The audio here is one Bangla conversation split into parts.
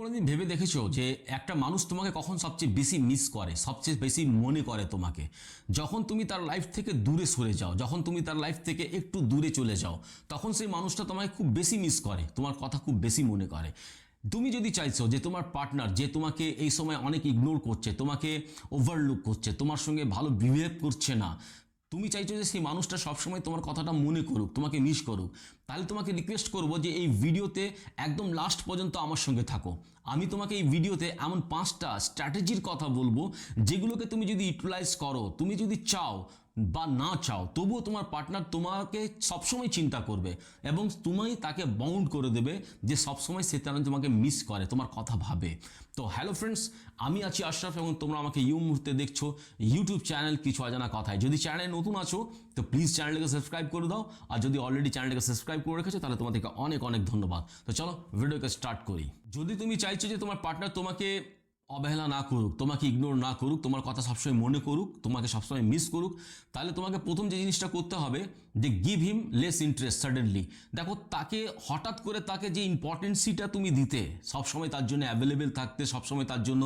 কোনোদিন ভেবে দেখেছ যে একটা মানুষ তোমাকে কখন সবচেয়ে বেশি মিস করে, সবচেয়ে বেশি মনে করে তোমাকে? যখন তুমি তার লাইফ থেকে দূরে সরে যাও, যখন তুমি তার লাইফ থেকে একটু দূরে চলে যাও, তখন সেই মানুষটা তোমাকে খুব বেশি মিস করে, তোমার কথা খুব বেশি মনে করে। তুমি যদি চাইছো যে তোমার পার্টনার যে তোমাকে এই সময় অনেক ইগনোর করছে, তোমাকে ওভারলুক করছে, তোমার সঙ্গে ভালো বিহেভ করছে না, তুমি চাইছো যে সেই মানুষটা সবসময় তোমার কথাটা মনে করুক, তোমাকে মিস করুক তাহলে তোমাকে রিকোয়েস্ট করব যে এই ভিডিওতে একদম লাস্ট পর্যন্ত আমার সঙ্গে থাকো। আমি তোমাকে এই ভিডিওতে এমন পাঁচটা স্ট্র্যাটেজির কথা বলব, যেগুলোকে তুমি যদি ইউটিলাইজ করো, তুমি যদি চাও বা না চাও, তবুও তোমার পার্টনার তোমাকে সবসময় চিন্তা করবে এবং তুমি তাকে বাউন্ড করে দেবে যে সবসময় সে তেমন তোমাকে মিস করে, তোমার কথা ভাবে। তো হ্যালো ফ্রেন্ডস আমি আছি আশরাফ এবং তোমরা আমাকে ইউ মুহূর্তে দেখছ ইউটিউব চ্যানেল কিছু অজানা কথায়। যদি চ্যানেলে নতুন আছো, তো প্লিজ চ্যানেলটাকে সাবস্ক্রাইব করে দাও, আর যদি অলরেডি চ্যানেলটাকে সাবস্ক্রাইব করে রেখেছো, তাহলে তোমাদেরকে অনেক অনেক ধন্যবাদ। তো চলো, ভিডিওকে স্টার্ট করি। যদি তুমি চাইছো যে তোমার পার্টনার তোমাকে অবহেলা না করুক, তোমাকে ইগনোর না করুক, তোমার কথা সবসময় মনে করুক, তোমাকে সবসময় মিস করুক, তাহলে তোমাকে প্রথম যে জিনিসটা করতে হবে যে give him less interest suddenly দেখো, তাকে হঠাৎ করে তাকে যে ইম্পর্টেন্সিটা তুমি দিতে, সবসময় তার জন্য অ্যাভেলেবেল থাকতে, সবসময় তার জন্য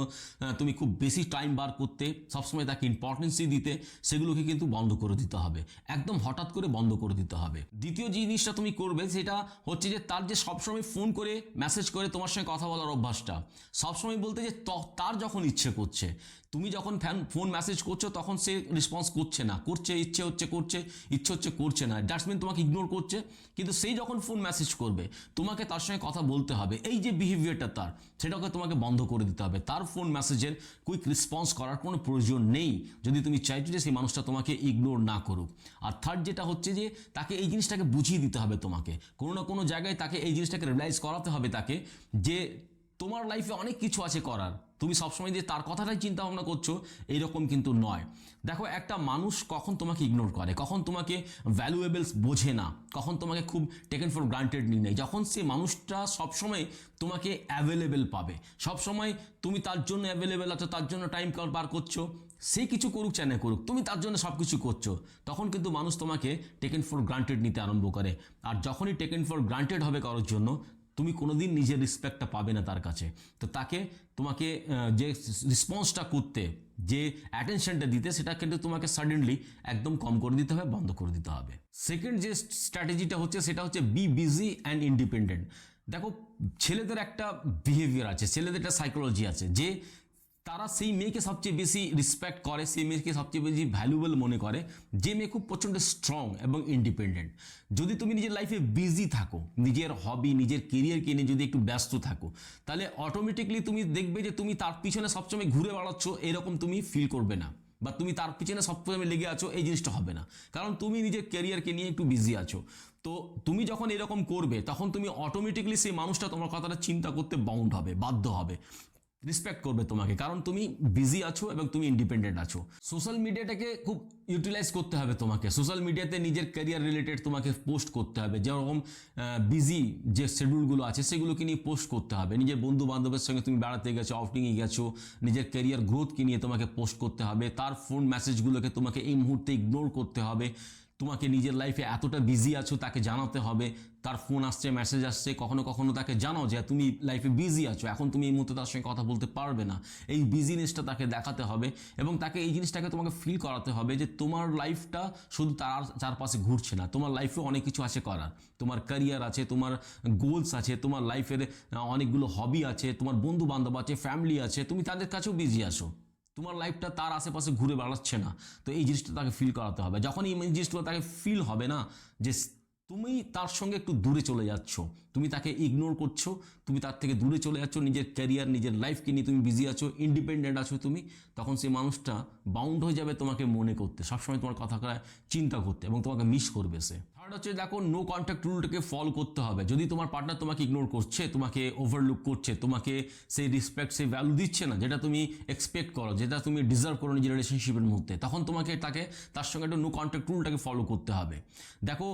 তুমি খুব বেশি টাইম বার করতে, সবসময় তাকে ইম্পর্টেন্সই দিতে, সেগুলোকে কিন্তু বন্ধ করে দিতে হবে। একদম হঠাৎ করে বন্ধ করে দিতে হবে। দ্বিতীয় জিনিসটা তুমি করবে, সেটা হচ্ছে যে তার যে সবসময় ফোন করে মেসেজ করে তোমার সঙ্গে কথা বলার অভ্যাসটা, সবসময় বলতে যে তার যখন ইচ্ছে করছে তুমি যখন ফ্যান, ফোন মেসেজ করছ, তখন সে রেসপন্স করছে না। করছে, ইচ্ছে হচ্ছে, করছে, ইচ্ছে হচ্ছে, করছে না। মিন তোমাকে ইগনোর করছে। কিন্তু সেই যখন ফোন মেসেজ করবে, তোমাকে তার সঙ্গে কথা বলতে হবে। এই যে বিহেভিয়ারটা তার, সেটাকে তোমাকে বন্ধ করে দিতে হবে। তার ফোন মেসেজের কুইক রেসপন্স করার কোনো প্রয়োজন নেই। যদি তুমি চাইছো যে সেই মানুষটা তোমাকে ইগনোর না করুক। আর থার্ড যেটা হচ্ছে যে, তাকে এই জিনিসটাকে বুঝিয়ে দিতে হবে তোমাকে। কোনো না কোনো জায়গায় তাকে এই জিনিসটাকে রিয়েলাইজ করাতে হবে তাকে যে তোমার লাইফে অনেক কিছু আছে করার। তুমি সবসময় যে তার কথাটাই চিন্তা ভাবনা করছ, এইরকম কিন্তু নয়। দেখো, একটা মানুষ কখন তোমাকে ইগনোর করে, কখন তোমাকে ভ্যালুয়েবলস বোঝে না, কখন তোমাকে খুব টেকেন ফর গ্রান্টেড নিয়ে নেয় যখন সে মানুষটা সবসময় তোমাকে অ্যাভেলেবেল পাবে, সবসময় তুমি তার জন্য অ্যাভেলেবেল আছো, তার জন্য টাইম বার করছ, সে কিছু করুক চাই করুক, তুমি তার জন্য সব কিছু করছ, তখন কিন্তু মানুষ তোমাকে টেকেন ফর গ্রান্টেড নিতে আরম্ভ করে। আর যখনই টেকেন ফর গ্রান্টেড হবে কারোর জন্য তুমি কোনোদিন নিজের রেসপেক্টটা পাবে না তার কাছে। তো তাকে তোমাকে যে রেসপন্সটা করতে, যে অ্যাটেনশনটা দিতে, সেটা কিন্তু তোমাকে সাডেনলি একদম কম করে দিতে হবে, বন্ধ করে দিতে হবে। সেকেন্ড যে স্ট্র্যাটেজিটা হচ্ছে, সেটা হচ্ছে বি বিজি অ্যান্ড ইন্ডিপেন্ডেন্ট দেখো, ছেলেদের একটা বিহেভিয়ার আছে, ছেলেদের একটা সাইকোলজি আছে, যে তারা সেই মেয়েকে সবচেয়ে বেশি রেসপেক্ট করে, সেই মেয়েকে সবচেয়ে বেশি ভ্যালুয়েবল মনে করে। যে মেয়ে খুব প্রচণ্ড স্ট্রং এবং ইন্ডিপেন্ডেন্ট যদি তুমি নিজের লাইফে বিজি থাকো, নিজের হবি নিজের কেরিয়ারকে নিয়ে যদি একটু ব্যস্ত থাকো, তাহলে অটোমেটিকলি তুমি দেখবে যে তুমি তার পিছনে সবসময় ঘুরে বেড়াচ্ছ, এরকম তুমি ফিল করবে না। বা তুমি তার পিছনে সবসময় লেগে আছো, এই জিনিসটা হবে না। কারণ তুমি নিজের কেরিয়ারকে নিয়ে একটু বিজি আছো। তো তুমি যখন এরকম করবে, তখন তুমি অটোমেটিকলি সেই মানুষটা তোমার কথাটা চিন্তা করতে বাউন্ড হবে, বাধ্য হবে। রেসপেক্ট করবে তোমাকে, কারণ তুমি বিজি আছো এবং তুমি ইন্ডিপেন্ডেন্ট আছো। সোশ্যাল মিডিয়াটাকে খুব ইউটিলাইজ করতে হবে তোমাকে। সোশ্যাল মিডিয়াতে নিজের ক্যারিয়ার রিলেটেড তোমাকে পোস্ট করতে হবে। যেরকম বিজি যে শিডিউলগুলো আছে, সেগুলোকে নিয়ে পোস্ট করতে হবে। নিজের বন্ধু বান্ধবের সঙ্গে তুমি বেড়াতে গেছো আউটিংয়ে গেছো, নিজের ক্যারিয়ার গ্রোথকে নিয়ে তোমাকে পোস্ট করতে হবে। তার ফোন মেসেজগুলোকে তোমাকে এই মুহূর্তে ইগনোর করতে হবে। তোমাকে নিজের লাইফে এতটা বিজি আছো, তাকে জানাতে হবে। তার ফোন আসছে মেসেজ আসছে, কখনো কখনো তাকে জানাও যে তুমি লাইফে বিজি আছো, এখন তুমি এই মুহূর্তে তার সঙ্গে কথা বলতে পারবে না। এই বিজিনেসটা তাকে দেখাতে হবে এবং তাকে এই জিনিসটাকে তোমাকে ফিল করাতে হবে যে তোমার লাইফটা শুধু তার চারপাশে ঘুরছে না, তোমার লাইফে অনেক কিছু আছে করার। তোমার ক্যারিয়ার আছে, তোমার গোলস আছে, তোমার লাইফের অনেকগুলো হবি আছে, তোমার বন্ধু বান্ধব আছে ফ্যামিলি আছে, তুমি তাদের কাছেও বিজি আছো। তোমার লাইফটা তার আশেপাশে ঘুরে বেড়াচ্ছে না। তো এই জিনিসটা তাকে ফিল করাতে হবে। যখন এই জিনিসগুলো তাকে ফিল হবে না, যে তুমি তার সঙ্গে একটু দূরে চলে যাচ্ছ। তুমি তাকে ইগনোর করছ। তুমি তার থেকে দূরে চলে যাচ্ছ। নিজের ক্যারিয়ার নিজের লাইফকে নিয়ে তুমি বিজি আছো ইন্ডিপেন্ডেন্ট আছো তুমি। তখন সেই মানুষটা বাউন্ড হয়ে যাবে তোমাকে মনে করতে। সবসময় তোমার কথা চিন্তা করতে এবং তোমাকে মিস করবে সে। থার্ড হচ্ছে, দেখো নো কন্ট্যাক্ট রুলটাকে ফলো করতে হবে। যদি তোমার পার্টনার তোমাকে ইগনোর করছে, তোমাকে ওভারলুক করছে, তোমাকে সেই রেসপেক্ট সেই ভ্যালু দিচ্ছে না, যেটা তুমি এক্সপেক্ট করো, যেটা তুমি ডিজার্ভ করো নিজের রিলেশনশিপের মধ্যে, তখন তোমাকে তাকে, তার সঙ্গে একটা নো কন্ট্যাক্ট রুলটাকে ফলো করতে হবে। দেখো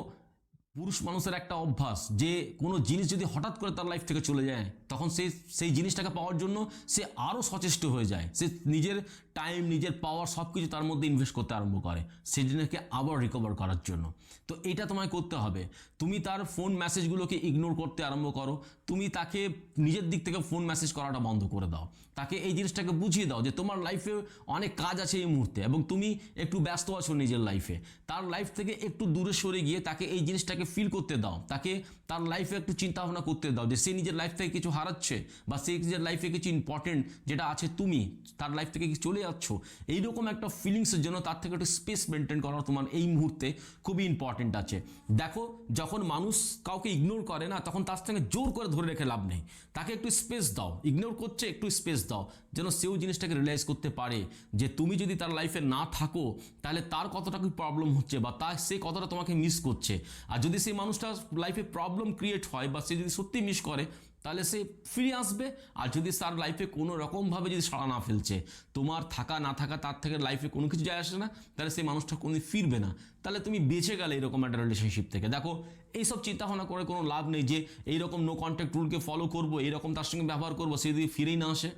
পুরুষ মানুষের একটা অভ্যাস যে কোনো জিনিস যদি হঠাৎ করে তার লাইফ থেকে চলে যায়, তখন সে, সেই জিনিসটাকে পাওয়ার জন্য সে আরও সচেষ্ট হয়ে যায়। সে নিজের টাইম নিজের পাওয়ার সব কিছু তার মধ্যে ইনভেস্ট করতে আরম্ভ করে। সেই জিনিসকে আবার রিকভার করার জন্য। তো এটা তোমায় করতে হবে। তুমি তার ফোন মেসেজগুলোকে ইগনোর করতে আরম্ভ করো। তুমি তাকে নিজের দিক থেকে ফোন মেসেজ করাটা বন্ধ করে দাও। তাকে এই জিনিসটাকে বুঝিয়ে দাও যে তোমার লাইফে অনেক কাজ আছে এই মুহূর্তে এবং তুমি একটু ব্যস্ত আছো নিজের লাইফে তার লাইফ থেকে একটু দূরে সরে গিয়ে তাকে এই জিনিসটাকে ফিল করতে দাও। তাকে তার লাইফে একটু চিন্তা ভাবনা করতে দাও যে সে নিজের লাইফ থেকে কিছু হারাচ্ছে বা সে নিজের লাইফে কিছু ইম্পর্টেন্ট যেটা আছে তুমি, তার লাইফ থেকে চলে যাচ্ছ, এইরকম একটা ফিলিংসের জন্য তার থেকে একটু স্পেস মেনটেন করা তোমার এই মুহূর্তে খুবই ইম্পর্টেন্ট আছে। দেখো, যখন মানুষ কাউকে ইগনোর করে না, তখন তার সঙ্গে জোর করে ধরে রেখে লাভ নেই। তাকে একটু স্পেস দাও। ইগনোর করছে, একটু স্পেস দাও। যেন সেও জিনিসটাকে রিয়েলাইজ করতে পারে যে তুমি যদি তার লাইফে না থাকো, তাহলে তার কতটা কি প্রবলেম হচ্ছে বা তার সে কতটা তোমাকে মিস করছে। আর যদি সেই মানুষটার লাইফে প্রবলেম ক্রিয়েট হয় বা সে যদি সত্যি মিস করে তাহলে সে ফিরে আসবে। আর যদি তার লাইফে কোনো রকমভাবে যদি সাড়া না ফেলছে, তোমার থাকা না থাকা তার থেকে লাইফে কোনো কিছু যায় আসে না, তাহলে সেই মানুষটা কোনোদিন ফিরবে না। তাহলে তুমি বেঁচে গেলে এরকম একটা রিলেশনশিপ থেকে। দেখো, এইসব চিন্তা ভাবনা করে কোনো লাভ নেই যে এইরকম নো কন্ট্যাক্ট রুলকে ফলো করব, এইরকম তার সঙ্গে ব্যবহার করব, সে যদি ফিরেই না আসে।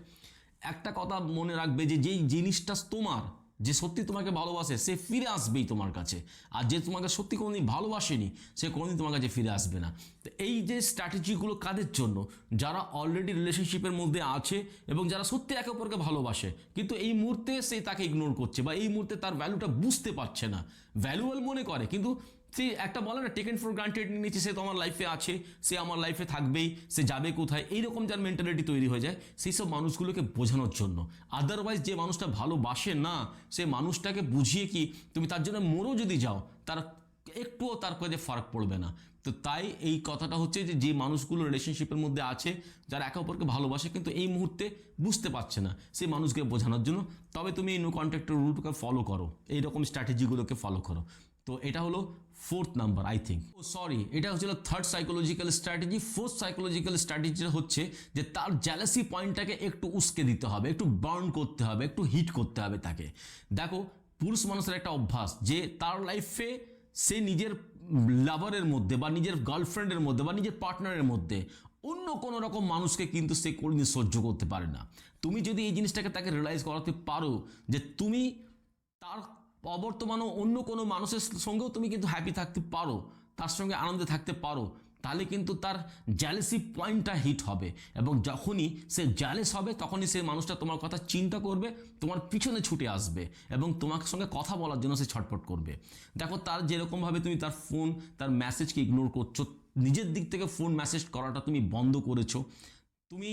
একটা কথা মনে রাখবে যে যেই জিনিসটা তোমার যে সত্যি তোমাকে ভালোবাসে, সে ফিরে আসবেই তোমার কাছে। আর যে তোমাকে সত্যি কোনোদিন ভালোবাসেনি, সে কোনোদিন তোমার কাছে ফিরে আসবে না। তো এই যে স্ট্র্যাটেজিগুলো কাদের জন্য? যারা অলরেডি রিলেশনশিপের মধ্যে আছে এবং যারা সত্যি একে অপরকে ভালোবাসে, কিন্তু এই মুহূর্তে সে তাকে ইগনোর করছে বা এই মুহূর্তে তার ভ্যালুটা বুঝতে পারছে না। ভ্যালুয়াল মনে করে, কিন্তু সে একটা বলে না টেকেন ফর গ্রান্টেড নিয়েছে সে তো আমার লাইফে আছে, সে আমার লাইফে থাকবেই, সে যাবে কোথায়? এইরকম যার মেন্টালিটি তৈরি হয়ে যায় সেই সব মানুষগুলোকে বোঝানোর জন্য। আদারওয়াইজ যে মানুষটা ভালোবাসে না, সে মানুষটাকে বুঝিয়ে কি, তুমি তার জন্য মরেও যদি যাও, তার একটুও তার কাছে ফারাক পড়বে না। তো তাই এই কথাটা হচ্ছে যে যে মানুষগুলো রিলেশনশিপের মধ্যে আছে, যারা একে অপরকে ভালোবাসে, কিন্তু এই মুহূর্তে বুঝতে পারছে না সেই মানুষকে বোঝানোর জন্য, তবে তুমি এই নো কন্ট্যাক্টের রুলটাকে ফলো করো। এইরকম স্ট্র্যাটেজিগুলোকে ফলো করো। তো এটা হলো fourth number I think oh sorry এটা হচ্ছিল third psychological strategy fourth psychological strategy হচ্ছে যে তার জ্যালাসি পয়েন্টটাকে একটু উস্কে দিতে হবে, একটু বার্ন করতে হবে, একটু হিট করতে হবে তাকে। দেখো, পুরুষ মানুষের একটা অভ্যাস যে তার লাইফে সে নিজের লাভারের মধ্যে বা নিজের গার্লফ্রেন্ডের মধ্যে বা নিজের পার্টনারের মধ্যে অন্য কোনো রকম মানুষকে কিন্তু সে কোনোদিন সহ্য করতে পারে না। তুমি যদি এই জিনিসটাকে তাকে রিয়েলাইজ করাতে পারো যে তুমি তার অবর্তমানও অন্য কোনো মানুষের সঙ্গেও তুমি কিন্তু হ্যাপি থাকতে পারো, তার সঙ্গে আনন্দে থাকতে পারো, তাহলে কিন্তু তার জ্যালেসি পয়েন্টটা হিট হবে এবং যখনই সে জ্যালেস হবে, তখনই সে মানুষটা তোমার কথা চিন্তা করবে, তোমার পিছনে ছুটে আসবে এবং তোমার সঙ্গে কথা বলার জন্য সে ছটপট করবে। দেখো তার যেরকমভাবে তুমি তার ফোন তার মেসেজকে ইগনোর করছ, নিজের দিক থেকে ফোন মেসেজ করাটা তুমি বন্ধ করেছ, তুমি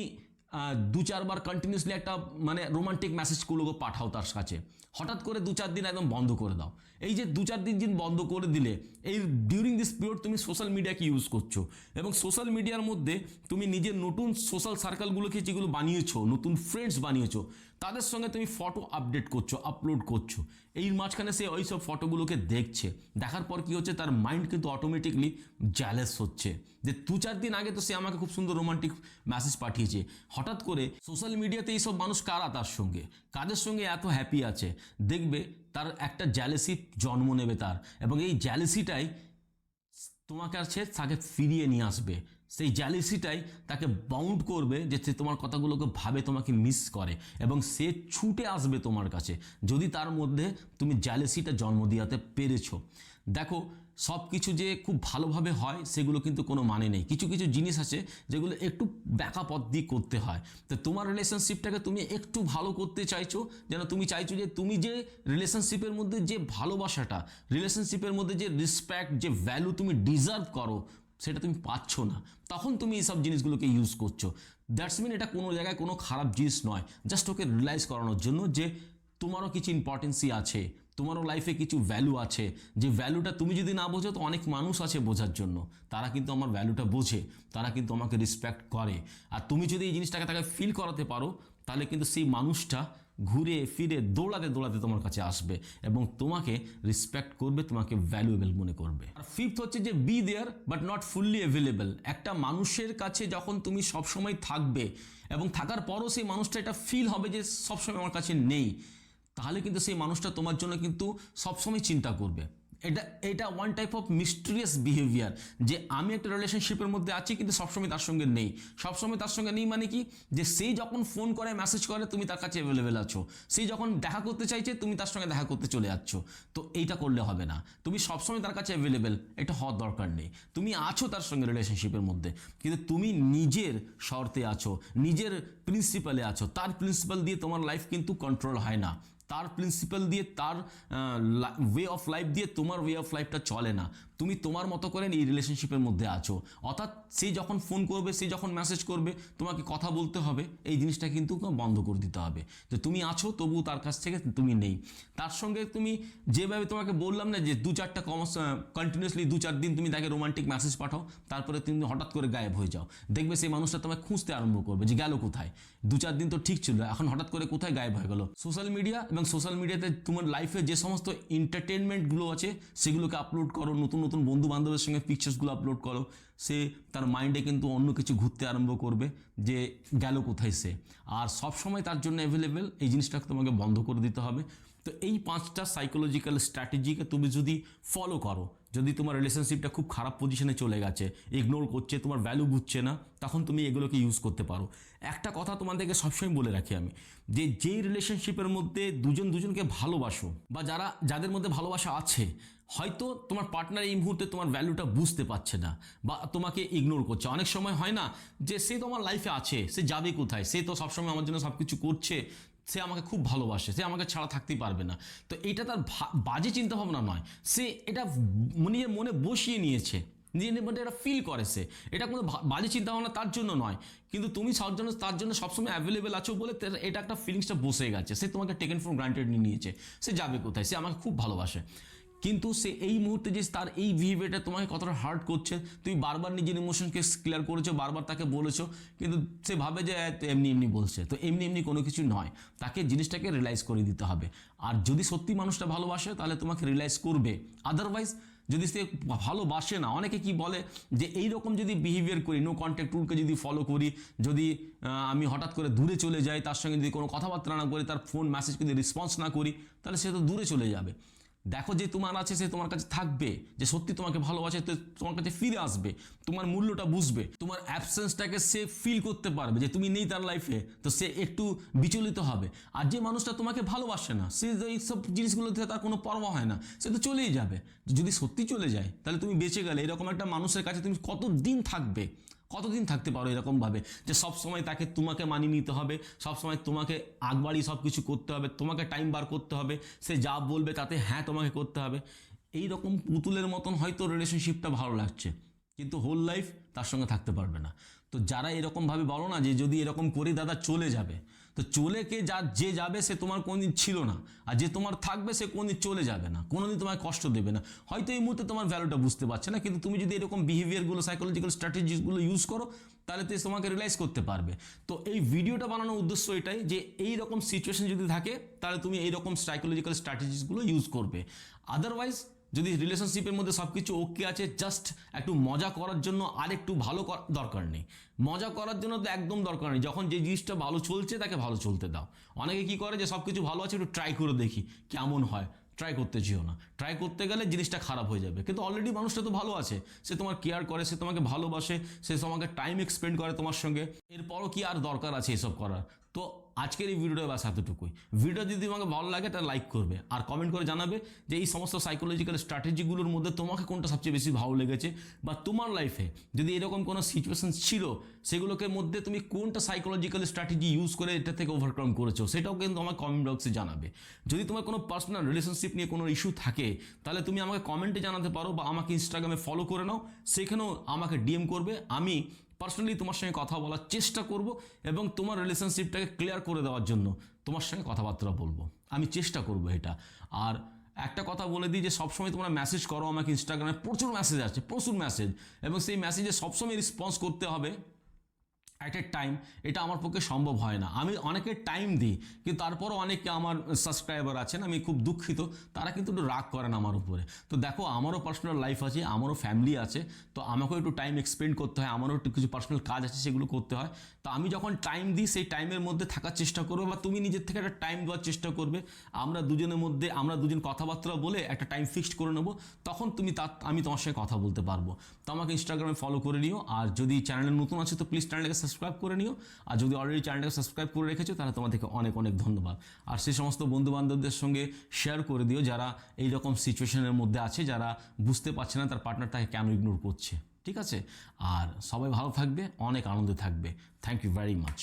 দু চারবার কন্টিনিউসলি একটা মানে রোমান্টিক মেসেজগুলোকে পাঠাও তার কাছে। হঠাৎ করে দু চার দিন একদম বন্ধ করে দাও। এই যে দু চার দিন দিন বন্ধ করে দিলে, এই ডিউরিং দিস পিরিয়ড তুমি সোশ্যাল মিডিয়াকে ইউজ করছ। এবং সোশ্যাল মিডিয়ার মধ্যে তুমি নিজের নতুন সোশ্যাল সার্কেলগুলোকে যেগুলো বানিয়েছো, নতুন ফ্রেন্ডস বানিয়েছো, তাদের সঙ্গে তুমি ফটো আপডেট করছ আপলোড করছ। এই মাঝখানে সে ওই সব ফটোগুলোকে দেখছে। দেখার পর কি হচ্ছে, তার মাইন্ড কিন্তু অটোমেটিকলি জ্যালেস হচ্ছে। যে দু চার দিন আগে তো সে আমাকে খুব সুন্দর রোমান্টিক মেসেজ পাঠিয়েছে। হঠাৎ করে সোশ্যাল মিডিয়াতে এইসব মানুষ কারা তার সঙ্গে? কাদের সঙ্গে এত হ্যাপি আছে? দেখবে তার একটা জ্যালেসি জন্ম নেবে তার। এবং এই জ্যালেসিটাই তোমার কাছে তাকে ফিরিয়ে নিয়ে আসবে। সেই জ্যালিসিটাই তাকে বাউন্ড করবে যে সে তোমার কথাগুলোকে ভাবে, তোমাকে মিস করে। এবং সে ছুটে আসবে তোমার কাছে। যদি তার মধ্যে তুমি জ্যালেসিটা জন্ম দিয়াতে পেরেছ। দেখো সব কিছু যে খুব ভালোভাবে হয়, সেগুলো কিন্তু কোনো মানে নেই। কিছু কিছু জিনিস আছে যেগুলো একটু ব্যাকা পথ দিয়ে করতে হয়। তো তোমার রিলেশনশিপটাকে তুমি একটু ভালো করতে চাইছো, যেন তুমি চাইছো যে তুমি যে রিলেশনশিপের মধ্যে যে ভালোবাসাটা রিলেশনশিপের মধ্যে যে রেসপেক্ট যে ভ্যালু তুমি ডিজার্ভ করো, সেটা তুমি পাচ্ছ না। তখন তুমি এইসব জিনিসগুলোকে ইউজ করছ। দ্যাটস মিন এটা কোনো জায়গায় কোনো খারাপ জিনিস নয়। জাস্ট ওকে রিয়েলাইজ করানোর জন্য যে তোমারও কিছু ইম্পর্টেন্সি আছে। তোমারও লাইফে কিছু ভ্যালু আছে। যে ভ্যালুটা তুমি যদি না বোঝো, তো অনেক মানুষ আছে বোঝার জন্য। তারা কিন্তু আমার ভ্যালুটা বোঝে, তারা কিন্তু আমাকে রেসপেক্ট করে। আর তুমি যদি এই জিনিসটাকে তাকে ফিল করাতে পারো, তাহলে কিন্তু সেই মানুষটা ঘুরে ফিরে, দৌড়াতে দৌড়াতে তোমার কাছে আসবে এবং তোমাকে রেসপেক্ট করবে, তোমাকে ভ্যালুয়েবল মনে করবে। আর ফিফথ হচ্ছে যে be there but not fully available একটা মানুষের কাছে যখন তুমি সবসময় থাকবে এবং থাকার পরও সেই মানুষটা এটা ফিল হবে যে সবসময় আমার কাছে নেই। তাহলে কিন্তু সেই মানুষটা তোমার জন্য কিন্তু সবসময় চিন্তা করবে। এটা এটা one type of mysterious behaviour যে আমি একটা রিলেশনশিপের মধ্যে আছি কিন্তু সবসময় তার সঙ্গে নেই। সবসময় তার সঙ্গে নেই মানে কি? যে সেই যখন ফোন করে মেসেজ করে, তুমি তার কাছে অ্যাভেলেবেল আছো। সেই যখন দেখা করতে চাইছে, তুমি তার সঙ্গে দেখা করতে চলে যাচ্ছ। তো এইটা করলে হবে না। তুমি সবসময় তার কাছে অ্যাভেলেবেল এটা হওয়ার দরকার নেই। তুমি আছো তার সঙ্গে রিলেশনশিপের মধ্যে, কিন্তু তুমি নিজের শর্তে আছো, নিজের প্রিন্সিপালে আছো। তার প্রিন্সিপাল দিয়ে তোমার লাইফ কিন্তু কন্ট্রোল হয় না। তার প্রিন্সিপাল দিয়ে তার ওয়ে অফ লাইফ দিয়ে তোমার ওয়ে অফ লাইফটা চলে না। তুমি তোমার মতো করে এই রিলেশনশিপের মধ্যে আছো। অর্থাৎ সে যখন ফোন করবে, সে যখন মেসেজ করবে, তোমাকে কথা বলতে হবে, এই জিনিসটা কিন্তু বন্ধ করে দিতে হবে। যে তুমি আছো তবু তার কাছ থেকে তুমি নেই। তার সঙ্গে তুমি যেভাবে তোমাকে বললাম না যে দু চারটা কমার্স কন্টিনিউসলি দু চার দিন তুমি তাকে রোমান্টিক মেসেজ পাঠাও, তারপরে তুমি হঠাৎ করে গায়েব হয়ে যাও। দেখবে সেই মানুষটা তোমায় খুঁজতে আরম্ভ করবে যে গেল কোথায়? দু চার দিন তো ঠিক ছিল, এখন হঠাৎ করে কোথায় গায়েব হয়ে গেল? সোশ্যাল মিডিয়া এবং সোশ্যাল মিডিয়াতে তোমার লাইফে যে সমস্ত এন্টারটেনমেন্টগুলো আছে, সেগুলোকে আপলোড করো নতুন নতুন বন্ধু বান্ধবের সঙ্গে পিকচার্সগুলো আপলোড করো, সে তার মাইন্ডে কিন্তু অন্য কিছু ঘুরতে আরম্ভ করবে যে গেল কোথায় সে। আর সব সময় তার জন্য অ্যাভেলেবেল এই জিনিসটাকে তোমাকে বন্ধ করে দিতে হবে। তো এই পাঁচটা সাইকোলজিক্যাল স্ট্র্যাটেজিকে তুমি যদি ফলো করো যদি তোমার রিলেশনশিপটা খুব খারাপ পজিশনে চলে গেছে ইগনোর করছে, তোমার ভ্যালু বুঝছে না, তখন তুমি এগুলোকে ইউজ করতে পারো। একটা কথা তোমাদেরকে সবসময় বলে রাখি আমি, যে যেই রিলেশনশিপের মধ্যে দুজন দুজনকে ভালোবাসো, বা যারা, যাদের মধ্যে ভালোবাসা আছে, হয়তো তোমার পার্টনার এই মুহূর্তে তোমার ভ্যালুটা বুঝতে পারছে না, বা তোমাকে ইগনোর করছে। অনেক সময় হয় না যে সে তো আমার লাইফে আছে, সে যাবে কোথায়? সে তো সবসময় আমার জন্য সব কিছু করছে সে আমাকে খুব ভালোবাসে, সে আমাকে ছাড়া থাকতেই পারবে না। তো এটা তার বাজে চিন্তাভাবনা নয়। সে এটা নিজের মনে বসিয়ে নিয়েছে, নিজের মধ্যে এটা ফিল করে সে। এটা কোনো বাজে চিন্তাভাবনা তার জন্য নয়। কিন্তু তুমি সব জন্য তার জন্য সবসময় অ্যাভেলেবেল আছো বলে এটা একটা ফিলিংসটা বসে গেছে। সে তোমাকে টেকেন ফর গ্রান্টেড নিয়ে নিয়েছে। সে যাবে কোথায়? সে আমাকে খুব ভালোবাসে। কিন্তু সে এই মুহূর্তে যে তার এই বিহেভিয়ারটা তোমাকে কতটা হার্ট করছে, তুমি বারবার নিজের ইমোশনকে ক্লিয়ার করেছ, বারবার তাকে বলেছ, কিন্তু সে ভাবে যে এমনি এমনি বলছে। তো এমনি এমনি কোনো কিছু নয়। তাকে জিনিসটাকে রিয়েলাইজ করে দিতে হবে। আর যদি সত্যি মানুষটা ভালোবাসে, তাহলে তোমাকে রিয়েলাইজ করবে। আদারওয়াইজ যদি সে ভালোবাসে না, অনেকে কি বলে যে এই রকম যদি বিহেভিয়ার করি নো কন্ট্যাক্ট রুলকে যদি ফলো করি, যদি আমি হঠাৎ করে দূরে চলে যাই, তার সঙ্গে যদি কোনো কথাবার্তা না করি, তার ফোন মেসেজ যদি রেসপন্স না করি, তাহলে সে তো দূরে চলে যাবে। দেখো যে তোমার আছে, সে তোমার কাছে থাকবে, যে সত্যি তোমাকে ভালোবাসে তোমার কাছে ফিরে আসবে, তোমার মূল্যটা বুঝবে, তোমার অ্যাবসেন্সটাকে সে ফিল করতে পারবে, যে তুমি নেই তার লাইফে তো সে একটু বিচলিত হবে। আর যে মানুষটা তোমাকে ভালোবাসে না, সে যে এইসব জিনিসগুলোতে তার কোনো পরোয়া হয় না, সে তো চলেই যাবে। যদি সত্যি চলে যায়, তাহলে তুমি বেঁচে গেলে, এরকম একটা মানুষের কাছে তুমি কত দিন থাকবে? কতদিন থাকতে পারো এরকমভাবে? যে সব সময় তাকে তোমাকে মানিয়ে নিতে হবে সব সময় তোমাকে আগবাড়ি সব কিছু করতে হবে, তোমাকে টাইম বার করতে হবে, সে যা বলবে তাতে হ্যাঁ তোমাকে করতে হবে। এই রকম পুতুলের মতন হয়তো রিলেশনশিপটা ভালো লাগছে। কিন্তু হোল লাইফ তার সঙ্গে থাকতে পারবে না। তো যারা এরকমভাবে বলো না যে যদি এরকম করে দাদা চলে যাবে, তো চলে কে যা, যে যাবে সে তোমার কোনোদিন ছিল না, আর যে তোমার থাকবে সে কোনোদিন চলে যাবে না, কোনোদিন তোমায় কষ্ট দেবে না। হয়তো এই মুহূর্তে তোমার ভ্যালুটা বুঝতে পারছে না, কিন্তু তুমি যদি এরকম বিহেভিয়ারগুলো সাইকোলজিক্যাল স্ট্র্যাটেজিসগুলো ইউজ করো, তাহলে তো তোমাকে রিয়েলাইজ করতে পারবে। তো এই ভিডিওটা বানানোর উদ্দেশ্য এটাই যে এই রকম সিচুয়েশন যদি থাকে, তাহলে তুমি এই রকম সাইকোলজিক্যাল স্ট্র্যাটেজিসগুলো ইউজ করবে। আদারওয়াইজ যদি রিলেশনশিপের মধ্যে সব কিছু ওকে আছে জাস্ট একটু মজা করার জন্য আর একটু ভালো দরকার নেই। মজা করার জন্য তো একদম দরকার নেই। যখন যে জিনিসটা ভালো চলছে, তাকে ভালো চলতে দাও। অনেকে কি করে যে সব কিছু ভালো আছে, একটু ট্রাই করে দেখি, কেমন হয়? ট্রাই করতে চেয়েও না। ট্রাই করতে গেলে জিনিসটা খারাপ হয়ে যাবে। কিন্তু অলরেডি মানুষটা তো ভালো আছে। সে তোমার কেয়ার করে, সে তোমাকে ভালোবাসে, সে তোমাকে টাইম এক্সপেন্ড করে তোমার সঙ্গে। এরপরও কি আর দরকার আছে এসব করার? তো আজকের এই ভিডিওটা বাস এতটুকুই। ভিডিও যদি তোমাকে ভালো লাগে, তাহলে লাইক করবে। আর কমেন্ট করে জানাবে যে এই সমস্ত সাইকোলজিক্যাল স্ট্র্যাটেজিগুলোর মধ্যে তোমাকে কোনটা সবচেয়ে বেশি ভালো লেগেছে বা তোমার লাইফে যদি এরকম কোনো সিচুয়েশন ছিল, সেগুলোকে মধ্যে তুমি কোনটা সাইকোলজিক্যাল স্ট্র্যাটেজি ইউজ করে এটা থেকে ওভারকাম করেছ, সেটাও কিন্তু আমার কমেন্ট বক্সে জানাবে। যদি তোমার কোনো পার্সোনাল রিলেশনশিপ নিয়ে কোনো ইস্যু থাকে, তাহলে তুমি আমাকে কমেন্টে জানাতে পারো বা আমাকে ইনস্টাগ্রামে ফলো করে নাও। সেখানেও আমাকে ডিএম করবে। আমি পার্সোনালি তোমার সঙ্গে কথা বলার চেষ্টা করব এবং তোমার রিলেশনশিপটাকে ক্লিয়ার করে দেওয়ার জন্য তোমার সঙ্গে কথাবার্তা বলব। আমি চেষ্টা করব এটা। আর একটা কথা বলে দিই যে সবসময় তোমরা মেসেজ করো আমাকে ইনস্টাগ্রামে প্রচুর মেসেজ আছে প্রচুর মেসেজ এবং সেই মেসেজে সবসময় রেসপন্স করতে হবে। একটা টাইম এটা আমার পক্ষে সম্ভব হয় না। আমি অনেকে টাইম দিই, কিন্তু তারপরও অনেকে আমার সাবস্ক্রাইবার আছেন, আমি খুব দুঃখিত, তারা কিন্তু একটু রাগ করেন আমার উপরে। তো দেখো, আমারও পার্সোনাল লাইফ আছে, আমারও ফ্যামিলি আছে, তো আমাকেও একটু টাইম এক্সপেন্ড করতে হয়, আমারও একটু কিছু পার্সোনাল কাজ আছে, সেগুলো করতে হয়। তো আমি যখন টাইম দিই, সেই টাইমের মধ্যে থাকার চেষ্টা করব, বা তুমি নিজের থেকে একটা টাইম দেওয়ার চেষ্টা করবে। আমরা দুজনের মধ্যে, আমরা দুজন কথাবার্তা বলে একটা টাইম ফিক্সড করে নেব, তখন তুমি তার, আমি তোমার সঙ্গে কথা বলতে পারব। তো আমাকে ইনস্টাগ্রামে ফলো করে নিও, আর যদি চ্যানেলে নতুন আছে, তো প্লিজ চ্যানেলটাকে সাবস্ক্রাইব করে নিও। আর যদি অলরেডি চ্যানেলটাকে সাবস্ক্রাইব করে রেখেছো, তাহলে তোমাদেরকে অনেক অনেক ধন্যবাদ। আর সেই সমস্ত বন্ধুবান্ধবদের সঙ্গে শেয়ার করে দিও, যারা এই রকম সিচুয়েশনের মধ্যে আছে, যারা বুঝতে পারছে না তার পার্টনার তাকে কেন ইগনোর করছে। ঠিক আছে? আর সবাই ভালো থাকবে, অনেক আনন্দে থাকবে। Thank you very much